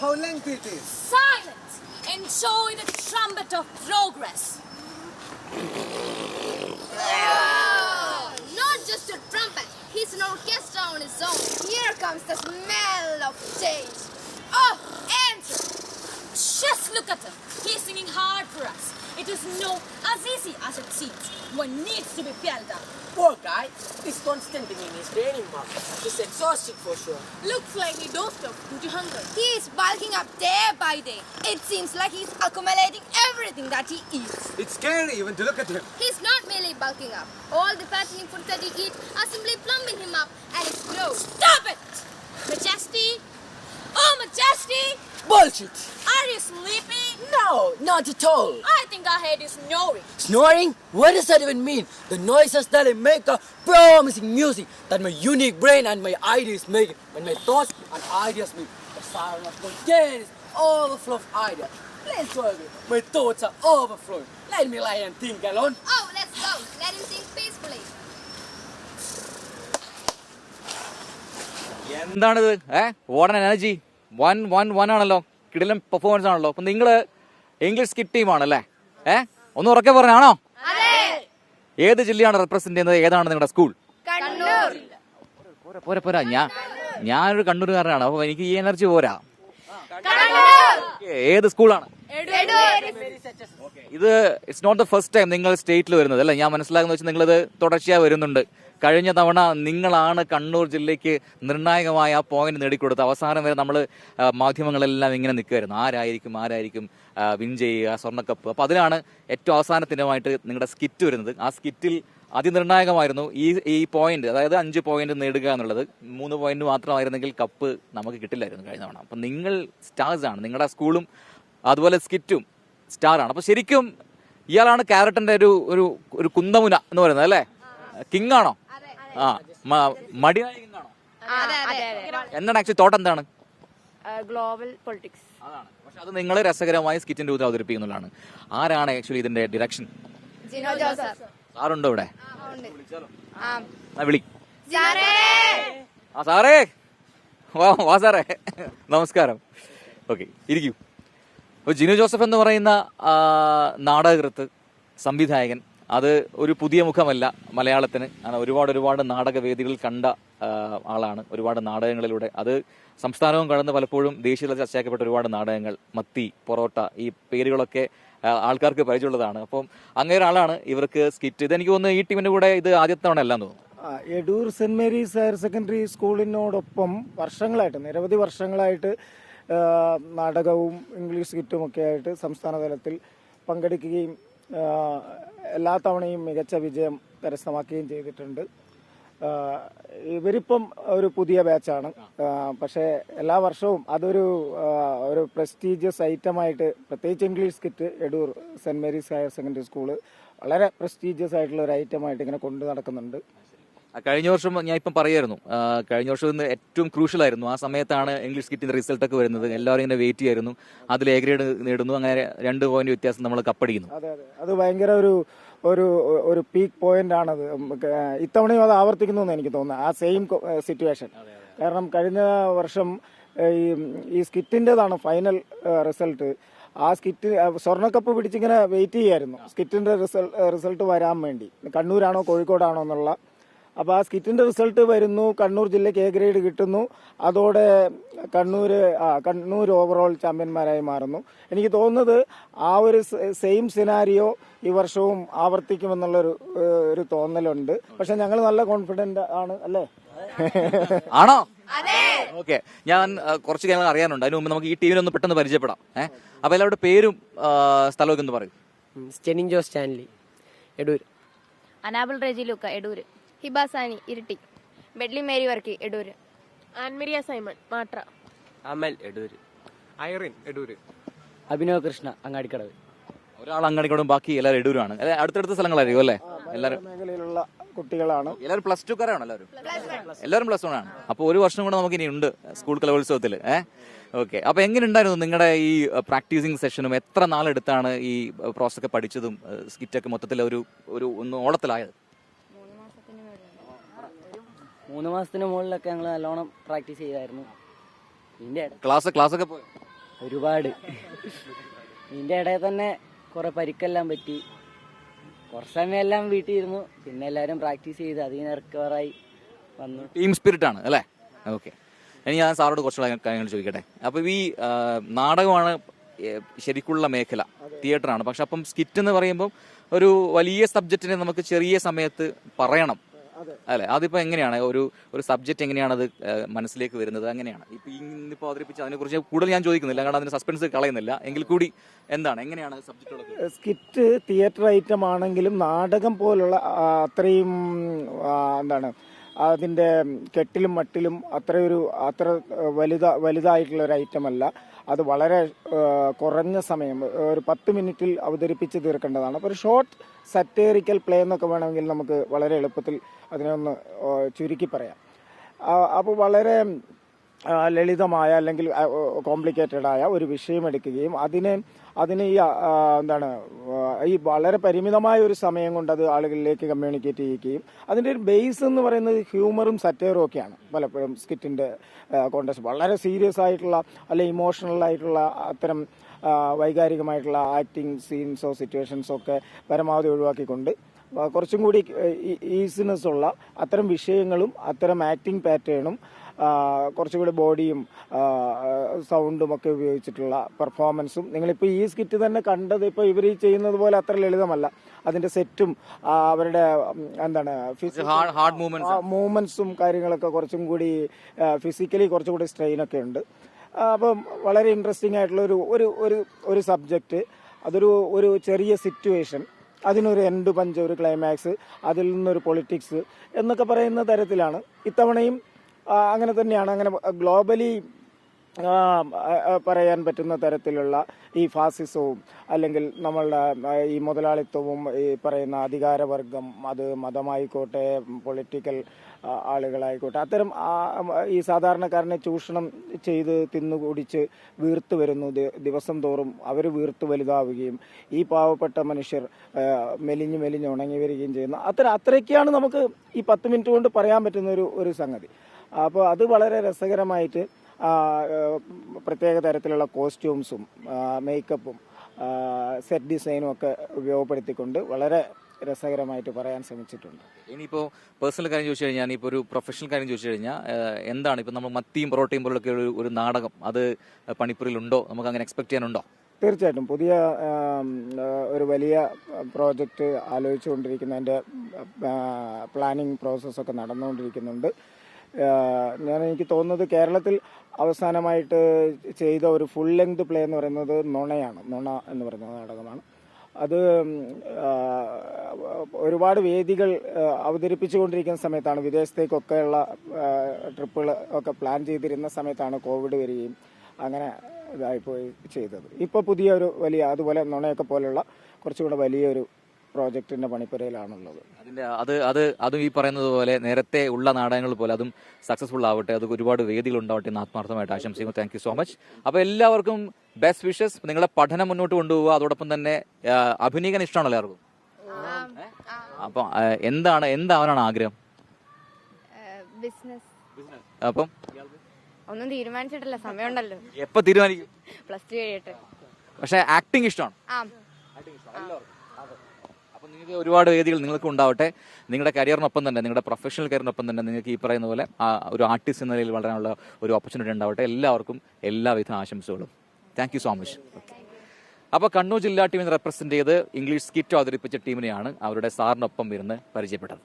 how lengthy it is. Silence! Enjoy the trumpet of progress. Not just a trumpet, he's an orchestra on his own. Here comes the smell of change. Oh, answer! Just look at him. He's singing hard for us. It is no as easy as it seems. One needs to be peeled up. Poor guy. This constant dinging is draining him out. He's exhausted for sure. Looks like he dozed off due to hunger. He is bulking up day by day. It seems like he's accumulating everything that he eats. It's scary even to look at him. He's not merely bulking up. All the fattening food that he eats are simply plumbing him up and his growth. Stop it! Majesty! Oh, Majesty! Bullshit. Are you sleepy? No, not at all. I think our head is snoring. Snoring? What does that even mean? The noises that I make are promising music that my unique brain and my ideas make. When my thoughts and ideas meet, the sound of spontaneous overflow of ideas. Let's go away. My thoughts are overflowing. Let me lie and think alone. Oh, let's go. Let him think peacefully. എന്താണിത് ഏ what energy one one one ആണല്ലോ കിടിലൻ performance ആണല്ലോ അപ്പൊ നിങ്ങള് English skit ടീമാണല്ലേ? ഏ? ഒന്ന് ഉറക്കെ പറഞ്ഞാണോ? ഏത് ജില്ലയാണ് റെപ്രസെന്റ് ചെയ്യുന്നത്? ഏതാണ് നിങ്ങളുടെ സ്കൂൾ പോരാ പോരാ പോരാ. ഞാൻ ഞാനൊരു കണ്ണൂരുകാരനാണ്. അപ്പൊ എനിക്ക് ഈ എനർജി പോരാ. ഏത് സ്കൂളാണ് ഇത് it's not the first time നിങ്ങൾ സ്റ്റേറ്റിൽ വരുന്നത് അല്ലെ? ഞാൻ മനസ്സിലാക്കുന്ന വെച്ചാൽ നിങ്ങളിത് തുടർച്ചയായി വരുന്നുണ്ട്. കഴിഞ്ഞ തവണ നിങ്ങളാണ് കണ്ണൂർ ജില്ലയ്ക്ക് നിർണായകമായ ആ പോയിന്റ് നേടിക്കൊടുത്തത്. അവസാനം വരെ നമ്മൾ മാധ്യമങ്ങളെല്ലാം ഇങ്ങനെ നിൽക്കുമായിരുന്നു ആരായിരിക്കും ആരായിരിക്കും വിൻ ചെയ്യുക സ്വർണക്കപ്പ്. അപ്പോൾ അതിലാണ് ഏറ്റവും അവസാനത്തിനുമായിട്ട് നിങ്ങളുടെ സ്കിറ്റ് വരുന്നത്. ആ സ്കിറ്റിൽ അതിനിർണായകമായിരുന്നു ഈ ഈ പോയിന്റ് അതായത് അഞ്ച് പോയിന്റ് നേടുക എന്നുള്ളത്. മൂന്ന് പോയിന്റ് മാത്രമായിരുന്നെങ്കിൽ കപ്പ് നമുക്ക് കിട്ടില്ലായിരുന്നു കഴിഞ്ഞ തവണ. അപ്പം നിങ്ങൾ സ്റ്റാർസ് ആണ്. നിങ്ങളുടെ സ്കൂളും അതുപോലെ സ്കിറ്റും സ്റ്റാർ ആണ്. അപ്പൊ ശരിക്കും ഇയാളാണ് ക്യാരറ്റിന്റെ ഒരു ഒരു ഒരു കുന്തമുന എന്ന് പറയുന്നത് അല്ലേ? കിങ് ആണോ? ആ മടി എന്താണ് ആക്ച്വലി തോട്ട് എന്താണ്? ഗ്ലോബൽ പൊളിറ്റിക്സ് അതാണ്. പക്ഷെ അത് നിങ്ങൾ രസകരമായ സ്കിറ്റിന്റെ രൂപത്തിൽ അവതരിപ്പിക്കുന്നുള്ളതാണ് ആരാണ് ആക്ച്വലി ഇതിന്റെ ഡിറക്ഷൻ ജിനോ ജോസഫ്. സാറുണ്ടോ ഇവിടെ? ആ ആ. വിളി. ആ സാറേ! വാ വാ സാറേ. നമസ്കാരം. ഓക്കെ ഇരിക്കൂ. അപ്പോൾ ജിനു ജോസഫ് എന്ന് പറയുന്ന ആ, നാടകകൃത്ത് സംവിധായകൻ അത് ഒരു പുതിയ മുഖമല്ല മലയാളത്തിന്. ഒരുപാട് ഒരുപാട് നാടകവേദികളിൽ കണ്ട ആളാണ്. ഒരുപാട് നാടകങ്ങളിലൂടെ. അത് സംസ്ഥാനവും കടന്ന് പലപ്പോഴും ദേശീയ ചർച്ചയാക്കപ്പെട്ട ഒരുപാട് നാടകങ്ങൾ. മത്തി പൊറോട്ട ഈ പേരുകളൊക്കെ ആൾക്കാർക്ക് പരിചയമുള്ളതാണ്. അപ്പം അങ്ങനെ ഒരാളാണ് ഇവർക്ക് സ്കിറ്റ്. ഇത് എനിക്ക് തോന്നുന്നു ഈ ടീമിന്റെ കൂടെ ഇത് ആദ്യത്തെ തവണ അല്ലാന്ന് തോന്നുന്നു. Edoor saint Mary's higher secondary സ്കൂളിനോടൊപ്പം വർഷങ്ങളായിട്ട് നിരവധി വർഷങ്ങളായിട്ട് നാടകവും ഇംഗ്ലീഷ് സ്കിറ്റും ഒക്കെ ആയിട്ട് സംസ്ഥാന തലത്തിൽ പങ്കെടുക്കുകയും എല്ലാ തവണയും മികച്ച വിജയം കരസ്ഥമാക്കുകയും ചെയ്തിട്ടുണ്ട്. ഇവരിപ്പം ഒരു പുതിയ ബാച്ചാണ്. പക്ഷേ എല്ലാ വർഷവും അതൊരു ഒരു പ്രസ്റ്റീജിയസ് ഐറ്റമായിട്ട് പ്രത്യേകിച്ച് English kit Edoor saint Mary's higher secondary school വളരെ പ്രസ്റ്റീജിയസ് ആയിട്ടുള്ള ഒരു ഐറ്റമായിട്ട് ഇങ്ങനെ കൊണ്ടു നടക്കുന്നുണ്ട്. കഴിഞ്ഞ വർഷം ഞാൻ ഇപ്പം പറയായിരുന്നു. കഴിഞ്ഞ വർഷം ഇന്ന് ഏറ്റവും ക്രൂഷ്യൽ ആയിരുന്നു ആ സമയത്താണ് ഇംഗ്ലീഷ് കിറ്റിന്റെ റിസൾട്ട് ഒക്കെ വരുന്നത്. എല്ലാവരും ഇങ്ങനെ വെയിറ്റ് ചെയ്യായിരുന്നു. അതിൽ എ ഗ്രേഡ് നേടുന്നു. അങ്ങനെ രണ്ട് പോയിന്റ് വ്യത്യാസം നമ്മൾ കപ്പടിക്കുന്നു. അതെ അതെ. അത് ഭയങ്കര ഒരു ഒരു ഒരു പീക്ക് പോയിന്റ് ആണത്. ഇത്തവണയും അത് ആവർത്തിക്കുന്നു എന്ന് എനിക്ക് തോന്നുന്നു. ആ സെയിം സിറ്റുവേഷൻ കാരണം കഴിഞ്ഞ വർഷം ഈ ഈ സ്കിറ്റിന്റെതാണ് ഫൈനൽ റിസൾട്ട് ആ സ്കിറ്റ് സ്വർണക്കപ്പ് പിടിച്ചിങ്ങനെ വെയിറ്റ് ചെയ്യായിരുന്നു. സ്കിറ്റിന്റെ റിസൾട്ട് വരാൻ വേണ്ടി. കണ്ണൂരാണോ കോഴിക്കോടാണോ എന്നുള്ള അപ്പോൾ ആ സ്കിറ്റിന്റെ റിസൾട്ട് വരുന്നു. കണ്ണൂർ ജില്ലയ്ക്ക് എ ഗ്രേഡ് കിട്ടുന്നു. അതോടെ കണ്ണൂർ ആ കണ്ണൂർ ഓവറോൾ ചാമ്പ്യന്മാരായി മാറുന്നു. എനിക്ക് തോന്നുന്നത് ആ ഒരു സെയിം സിനാരിയോ ഈ വർഷവും ആവർത്തിക്കുമെന്നുള്ളൊരു ഒരു തോന്നലുണ്ട്. പക്ഷെ ഞങ്ങൾ നല്ല കോൺഫിഡന്റ് ആണ് അല്ലേ? ആണോ? ഓക്കെ. ഞാൻ കുറച്ച് കാര്യങ്ങൾ അറിയാനുണ്ട്. അതിന് മുമ്പ് നമുക്ക് ഈ ടീമിനെ ഒന്ന് പെട്ടെന്ന് പരിചയപ്പെടാം. ഏഹ് അപ്പൊ എല്ലാവരുടെ പേരും സ്ഥലമൊക്കെ ഒന്ന് പറയും. Stenin Jose Stanley Edoor Annabel Reji Luka Edoor. Hibasani Iritty. Bedly Mary Varkey Edoor. Ann Maria Simon Matra Amal Edoor. Irene Edoor. Abhinav Krishna Angadikadavu. ഒരാൾ അങ്ങാടിക്കടവും ബാക്കി എല്ലാവരും എടൂരാണ് അല്ലെ അടുത്തടുത്ത സ്ഥലങ്ങളായിരിക്കും അല്ലേ? എല്ലാവരും. മേഖലയിലുള്ള കുട്ടികളാണ്. എല്ലാവരും പ്ലസ് ടു കാരാണ് എല്ലാവരും? എല്ലാവരും പ്ലസ് വൺ ആണ്. അപ്പോൾ ഒരു വർഷം കൂടെ നമുക്ക് ഇനി ഉണ്ട് സ്കൂൾ കലോത്സവത്തിൽ ഏഹ് ഓക്കെ. അപ്പോൾ എങ്ങനെ ഉണ്ടായിരുന്നു നിങ്ങളുടെ ഈ പ്രാക്ടീസിങ് സെഷനും? എത്ര നാളെടുത്താണ് ഈ പ്രോസസ് ഒക്കെ പഠിച്ചതും സ്കിറ്റൊക്കെ മൊത്തത്തിൽ ഒരു ഒരു ഒന്ന് ഓളത്തിലായത് മൂന്ന് മാസത്തിന് മുകളിലൊക്കെ ഞങ്ങൾ നല്ലോണം പ്രാക്ടീസ് ചെയ്തായിരുന്നു. ഇതിന്റെ ഇട- ക്ലാസ് ക്ലാസ് ഒക്കെ പോയി? ഒരുപാട്. ഇതിന്റെ ഇടയിൽ തന്നെ കുറെ പരിക്കെല്ലാം പറ്റി. കുറച്ച് സമയമെല്ലാം വീട്ടിൽ ഇരുന്നു പിന്നെ എല്ലാവരും പ്രാക്ടീസ് ചെയ്ത് അതിൽ നിന്ന് റിക്കവറായി വന്നു. ടീം സ്പിരിറ്റ് ആണ് അല്ലേ? ഓക്കെ ഇനി ഞാൻ സാറോട് കുറച്ചുള്ള കാര്യങ്ങൾ ചോദിക്കട്ടെ. അപ്പോൾ ഈ നാടകമാണ് ശരിക്കുള്ള മേഖല തിയേറ്ററാണ് പക്ഷെ അപ്പം സ്കിറ്റ് എന്ന് പറയുമ്പോൾ ഒരു വലിയ സബ്ജക്റ്റിനെ നമുക്ക് ചെറിയ സമയത്ത് പറയണം. അല്ലെ? അതിപ്പോ എങ്ങനെയാണ്? ഒരു ഒരു സബ്ജക്ട് എങ്ങനെയാണ് അത് മനസ്സിലേക്ക് വരുന്നത്? അങ്ങനെയാണ്. ഇപ്പൊ ഇന്നിപ്പോ അവതരിപ്പിച്ച അതിനെ കുറിച്ച് കൂടുതൽ ഞാൻ ചോദിക്കുന്നില്ല. കാരണം അതിന് സസ്പെൻസ് കളയുന്നില്ല. എങ്കിൽ കൂടി എന്താണ്? എങ്ങനെയാണ് സബ്ജക്റ്റുകളൊക്കെ സ്കിറ്റ് തിയേറ്റർ ഐറ്റം ആണെങ്കിലും നാടകം പോലുള്ള അത്രയും എന്താണ് അതിന്റെ കെട്ടിലും മട്ടിലും അത്രയൊരു അത്ര വലുതാ വലുതായിട്ടുള്ള ഒരു ഐറ്റം അല്ല. അത് വളരെ കുറഞ്ഞ സമയം ഒരു പത്ത് മിനിറ്റിൽ അവതരിപ്പിച്ച് തീർക്കേണ്ടതാണ്. അപ്പോൾ ഒരു ഷോർട്ട് സറ്റേറിക്കൽ പ്ലേ എന്നൊക്കെ വേണമെങ്കിൽ നമുക്ക് വളരെ എളുപ്പത്തിൽ അതിനെ ഒന്ന് ചുരുക്കി പറയാം. അപ്പോൾ വളരെ ലളിതമായ അല്ലെങ്കിൽ കോംപ്ലിക്കേറ്റഡ് ആയ ഒരു വിഷയം എടുക്കുകയും അതിനെ അതിന് ഈ എന്താണ് ഈ വളരെ പരിമിതമായ ഒരു സമയം കൊണ്ട് അത് ആളുകളിലേക്ക് കമ്മ്യൂണിക്കേറ്റ് ചെയ്യുകയും അതിന്റെ ഒരു ബേസ് എന്ന് പറയുന്നത് ഹ്യൂമറും സറ്റയറും ഒക്കെയാണ്. പലപ്പോഴും സ്കിറ്റിന്റെ കോണ്ടസ്റ്റ് വളരെ സീരിയസ് ആയിട്ടുള്ള അല്ലെ ഇമോഷണൽ ആയിട്ടുള്ള അത്തരം വൈകാരികമായിട്ടുള്ള ആക്ടിങ് സീൻസോ സിറ്റുവേഷൻസോ ഒക്കെ പരമാവധി ഒഴിവാക്കിക്കൊണ്ട് കുറച്ചും കൂടി ഈസിനെസ് ഉള്ള അത്തരം വിഷയങ്ങളും അത്തരം ആക്ടിങ് പാറ്റേണും കുറച്ചുകൂടി ബോഡിയും സൗണ്ടും ഒക്കെ ഉപയോഗിച്ചിട്ടുള്ള പെർഫോമൻസും നിങ്ങളിപ്പോൾ ഈ സ്കിറ്റ് തന്നെ കണ്ടത് ഇപ്പോൾ ഇവർ ഈ ചെയ്യുന്നത് പോലെ അത്ര ലളിതമല്ല. അതിന്റെ സെറ്റും അവരുടെ എന്താണ് മൂവ്മെന്റ്സ് കാര്യങ്ങളൊക്കെ കുറച്ചും കൂടി ഫിസിക്കലി കുറച്ചും കൂടി സ്ട്രെയിൻ ഒക്കെ ഉണ്ട്. അപ്പം വളരെ ഇൻട്രസ്റ്റിംഗ് ആയിട്ടുള്ള ഒരു ഒരു ഒരു സബ്ജക്റ്റ് അതൊരു ഒരു ചെറിയ സിറ്റുവേഷൻ അതിനൊരു എൻഡ് പഞ്ച് ഒരു ക്ലൈമാക്സ് അതിൽ നിന്നൊരു പൊളിറ്റിക്സ് എന്നൊക്കെ പറയുന്ന തരത്തിലാണ്. ഇത്തവണയും അങ്ങനെ തന്നെയാണ്. അങ്ങനെ ഗ്ലോബലി പറയാൻ പറ്റുന്ന തരത്തിലുള്ള ഈ ഫാസിസവും അല്ലെങ്കിൽ നമ്മളുടെ ഈ മുതലാളിത്തവും ഈ പറയുന്ന അധികാരവർഗം അത് മതമായിക്കോട്ടെ പൊളിറ്റിക്കൽ ആളുകളായിക്കോട്ടെ അത്തരം ഈ സാധാരണക്കാരനെ ചൂഷണം ചെയ്ത് തിന്നുകുടിച്ച് വീർത്ത് വരുന്നു ദിവസം തോറും അവർ വീർത്ത് വലുതാവുകയും ഈ പാവപ്പെട്ട മനുഷ്യർ മെലിഞ്ഞു മെലിഞ്ഞ് ഉണങ്ങി വരികയും ചെയ്യുന്നു. അത്ര അത്രയൊക്കെയാണ് നമുക്ക് ഈ പത്ത് മിനിറ്റ് കൊണ്ട് പറയാൻ പറ്റുന്ന ഒരു ഒരു സംഗതി. അപ്പോൾ അത് വളരെ രസകരമായിട്ട് പ്രത്യേക തരത്തിലുള്ള കോസ്റ്റ്യൂംസും മേക്കപ്പും സെറ്റ് ഡിസൈനും ഒക്കെ ഉപയോഗപ്പെടുത്തിക്കൊണ്ട് വളരെ രസകരമായിട്ട് പറയാൻ ശ്രമിച്ചിട്ടുണ്ട്. ഇനിയിപ്പോ പേഴ്സണൽ കാര്യം ചോദിച്ചു കഴിഞ്ഞാൽ ഇപ്പോൾ ഒരു പ്രൊഫഷണൽ കാര്യം ചോദിച്ചു കഴിഞ്ഞാൽ എന്താണ് ഇപ്പൊ നമ്മൾ മത്തിയും പൊറോട്ടയും പോലൊക്കെ ഒരു ഒരു നാടകം? അത് പണിപ്പുരിലുണ്ടോ നമുക്ക് അങ്ങനെ എക്സ്പെക്ട് ചെയ്യാനുണ്ടോ? തീർച്ചയായിട്ടും. പുതിയ ഒരു വലിയ പ്രോജക്റ്റ് ആലോചിച്ചുകൊണ്ടിരിക്കുന്നതിന്റെ പ്ലാനിങ് പ്രോസസ്സൊക്കെ നടന്നുകൊണ്ടിരിക്കുന്നുണ്ട്. ഞാൻ എനിക്ക് തോന്നുന്നത് കേരളത്തിൽ അവസാനമായിട്ട് ചെയ്ത ഒരു ഫുൾ ലെങ്ത് പ്ലേ എന്ന് പറയുന്നത് നുണയാണ്. നുണ എന്ന് പറയുന്ന നാടകമാണ്. അത് ഒരുപാട് വേദികൾ അവതരിപ്പിച്ചുകൊണ്ടിരിക്കുന്ന സമയത്താണ് വിദേശത്തേക്കൊക്കെയുള്ള ട്രിപ്പുകൾ ഒക്കെ പ്ലാൻ ചെയ്തിരുന്ന സമയത്താണ് കോവിഡ് വരികയും അങ്ങനെ ഇതായിപ്പോയി ചെയ്തത്. ഇപ്പോൾ പുതിയ ഒരു വലിയ അതുപോലെ നുണയൊക്കെ പോലുള്ള കുറച്ചുകൂടെ വലിയൊരു പ്രോജക്റ്റിന്റെ പണിപ്പുരയിലാണുള്ളത്. അതിന്റെ അത് അത് അതും ഈ പറയുന്നത് പോലെ നേരത്തെ ഉള്ള നാടകങ്ങൾ പോലെ അതും സക്സസ്ഫുൾ ആവട്ടെ അത് ഒരുപാട് വേദികൾ ഉണ്ടാവട്ടെ എന്ന് ആത്മാർത്ഥമായിട്ട് ആശംസിക്കുന്നു. താങ്ക് യു സോ മച്ച് അപ്പൊ എല്ലാവർക്കും ബെസ്റ്റ് വിഷസ് നിങ്ങളുടെ പഠനം മുന്നോട്ട് കൊണ്ടുപോകുക അതോടൊപ്പം തന്നെ അഭിനയിക്കാൻ ഇഷ്ടമാണല്ലോ എല്ലാവർക്കും? അപ്പൊ എന്താണ് എന്താവാനാണ് ആഗ്രഹം? ബിസിനസ് അപ്പം? ഒന്നും തീരുമാനിച്ചിട്ടില്ല. സമയമുണ്ടല്ലോ. എപ്പോ തീരുമാനിക്കും? പ്ലസ് ടു കഴിയട്ടെ. പക്ഷെ ആക്ടിങ് ഇഷ്ടമാണ്. ആ. അപ്പൊ നിങ്ങൾക്ക് ഒരുപാട് വേദികൾ നിങ്ങൾക്ക് ഉണ്ടാവട്ടെ. നിങ്ങളുടെ കരിയറിനൊപ്പം തന്നെ നിങ്ങളുടെ പ്രൊഫഷണൽ കരിയറിനൊപ്പം തന്നെ നിങ്ങൾക്ക് ഈ പറയുന്ന പോലെ ആ ഒരു ആർട്ടിസ്റ്റ് എന്ന നിലയിൽ വളരാനുള്ള ഒരു ഓപ്പർച്യൂണിറ്റി ഉണ്ടാവട്ടെ. എല്ലാവർക്കും എല്ലാവിധ ആശംസകളും. താങ്ക് യു സോ മച്ച് അപ്പോൾ കണ്ണൂർ ജില്ലാ ടീമിനെ റെപ്രസെന്റ് ചെയ്ത് ഇംഗ്ലീഷ് സ്കിറ്റ് അവതരിപ്പിച്ച ടീമിനെയാണ് അവരുടെ സാറിനൊപ്പം ഇരുന്ന് പരിചയപ്പെട്ടത്.